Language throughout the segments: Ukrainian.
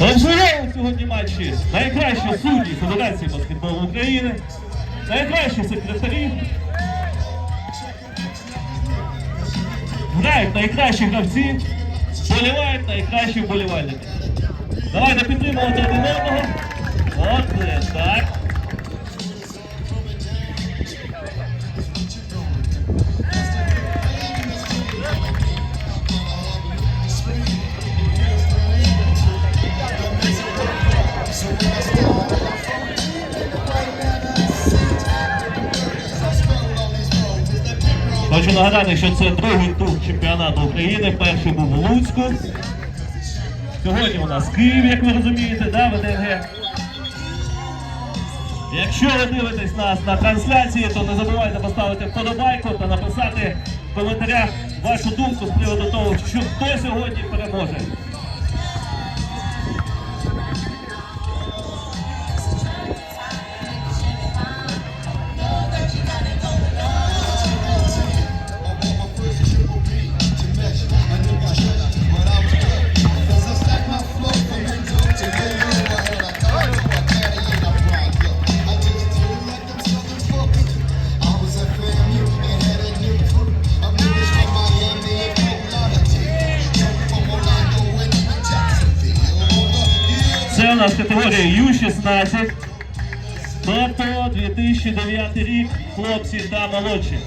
Обзивали сьогодні матчі найкращі судді Федерації баскетболу України, найкращі секретарі. Грають найкращі гравці, болівають найкращі вболівальники. Давайте підтримувати один одного. Хочу нагадати, що це другий тур чемпіонату України. Перший був у Луцьку. Сьогодні у нас Київ, як ви розумієте, да, ВДНГ. Якщо ви дивитесь нас на трансляції, то не забувайте поставити вподобайку та написати в коментарях вашу думку з приводу того, що хто сьогодні переможе. нас категорія Ю-16, тобто 2009 рік, хлопці та молодші.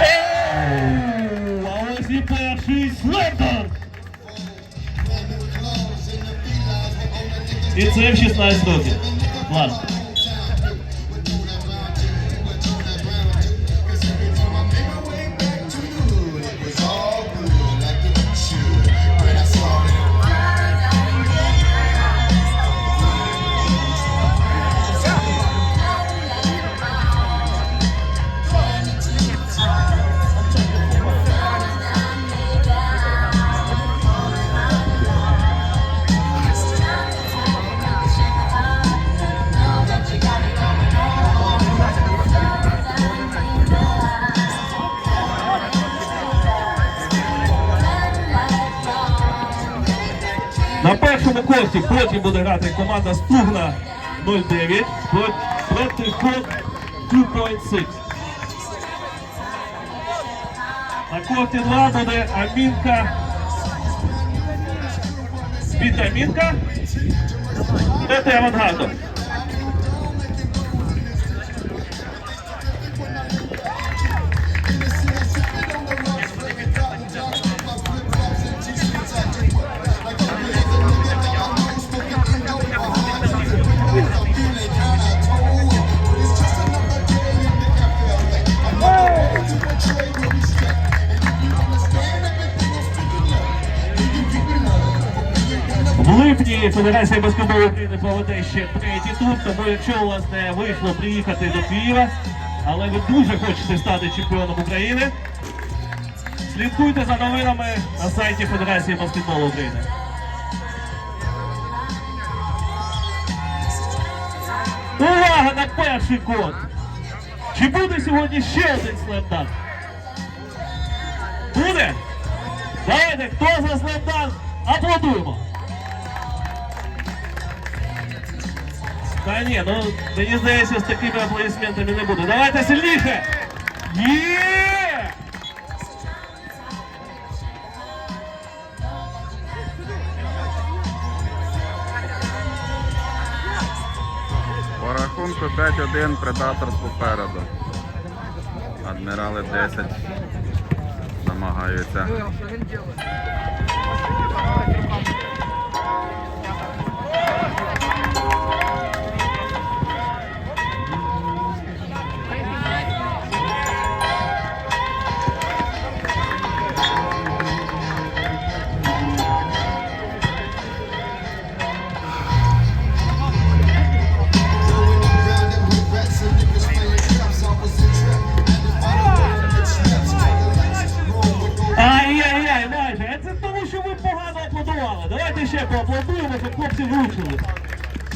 Оу, А ось і перший слепер. І це в 16 років. Ладно. Корті потім буде грати команда Стугна 09 проти- Ход 2.6. На корті 2 буде Амінка. Вітамінка. Проти Авангарду. Липні Федерація баскетболу України проведе ще третій тур, тому якщо у вас не вийшло приїхати до Києва, але ви дуже хочете стати чемпіоном України, слідкуйте за новинами на сайті Федерації баскетболу України. Увага на перший код! Чи буде сьогодні ще один слемданк? Буде? Давайте, хто за слемданк? Аплодуємо! Та ні, ну мені здається, з такими аплодисментами не буде. Давайте сильніше! Є! По рахунку 5-1 предатор попереду. Адмірали 10 намагаються.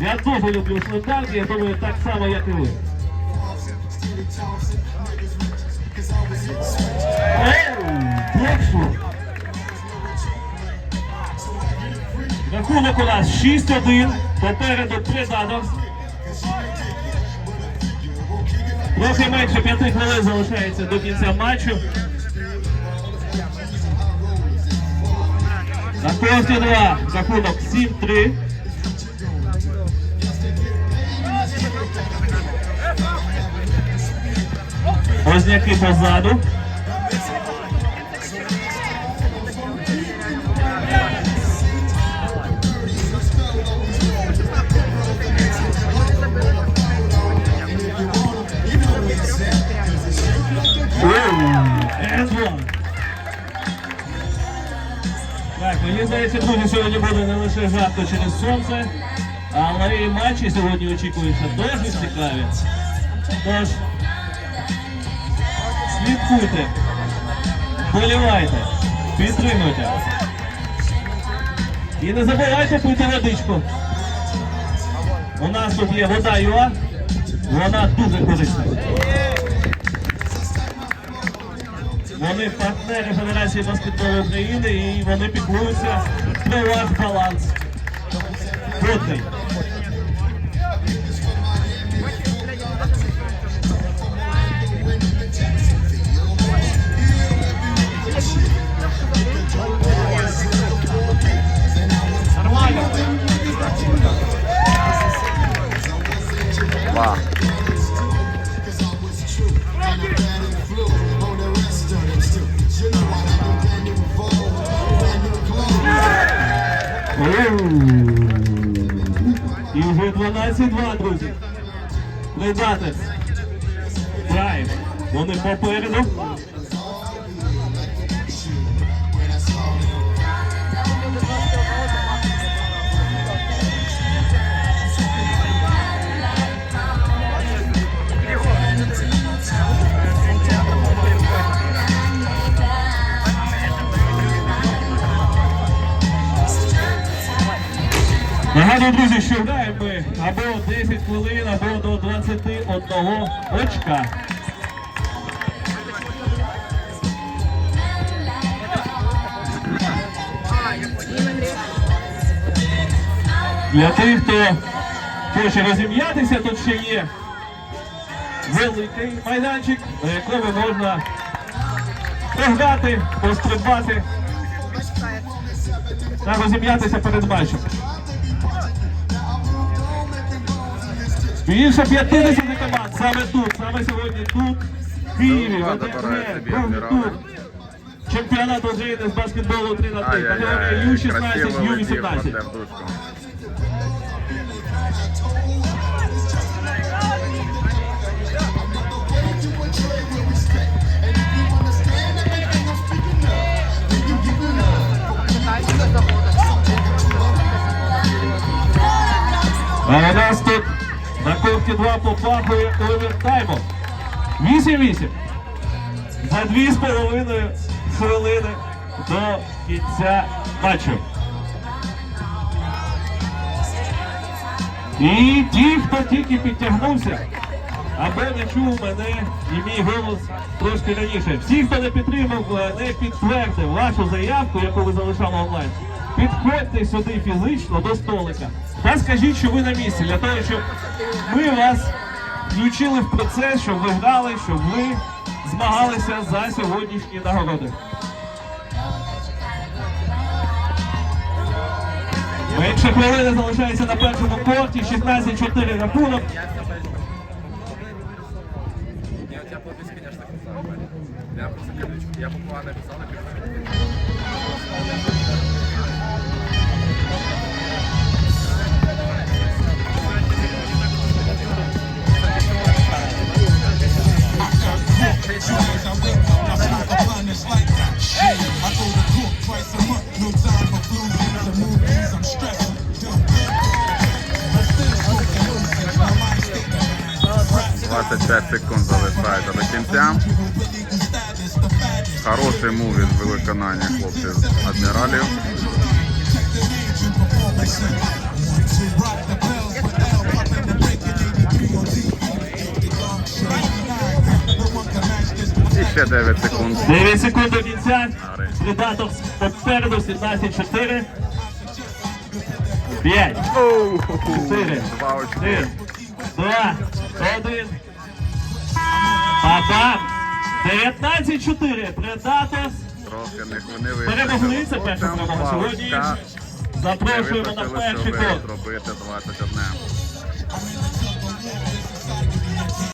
Я дуже люблю Слендавді, я думаю, так само, як і ви. Рахунок у нас 6-1. Попереду три задом. Трохи менше 5 хвилин залишається до кінця матчу. На кожні два рахунок 7-3. Возняки позаду. One. Так, мені здається, друзі, сьогодні буде не лише жарко через сонце, але і матчі сьогодні очікуються дуже цікаві. Тож, слідкуйте, болівайте, підтримуйте. І не забувайте пити водичку. У нас тут є вода ЮА, вона дуже корисна. Вони партнери Федерації баскетболу України і вони піклуються про ваш баланс. Годний. І вже 12-2, друзі. Predators. Прайм. Вони попереду. Нагадую, друзі, що граємо ми або 10 хвилин, або до 21 очка. Для тих, хто хоче розім'ятися, тут ще є великий майданчик, на якому можна пограти, пострибати та розім'ятися перед матчем. Більше 50 команд. Саме тут, саме сьогодні тут, в Києві, в тут. Чемпіонат України з баскетболу 3 на 3, Ай-яй-яй, категорія Ю-16, красиво Ю-18. Корті 2 попахує овертаймом. 8-8. За 2,5 хвилини до кінця матчу. І ті, хто тільки підтягнувся, або не чув мене і мій голос трошки раніше. Всі, хто не підтримав, е, не підтвердив вашу заявку, яку ви залишали онлайн, підходьте сюди фізично до столика та скажіть, що ви на місці, для того, щоб ми вас включили в процес, щоб ви грали, щоб ви змагалися за сьогоднішні нагороди. Менше хвилини залишається на першому корті, 16-4 рахунок. Я подпись, конечно. Я просто. Я буквально написал, 5 секунд залишається до кінця. Хороший мув від виконання хлопців адміралів. І ще 9 секунд. 9 секунд до кінця. Слідатов попереду 17-4. 5, 4, 2, 1. Адам 19-4. Предатес. Трохи не. Перемогли це перша перемога сьогодні. Запрошуємо на перший гол. Зробити 21.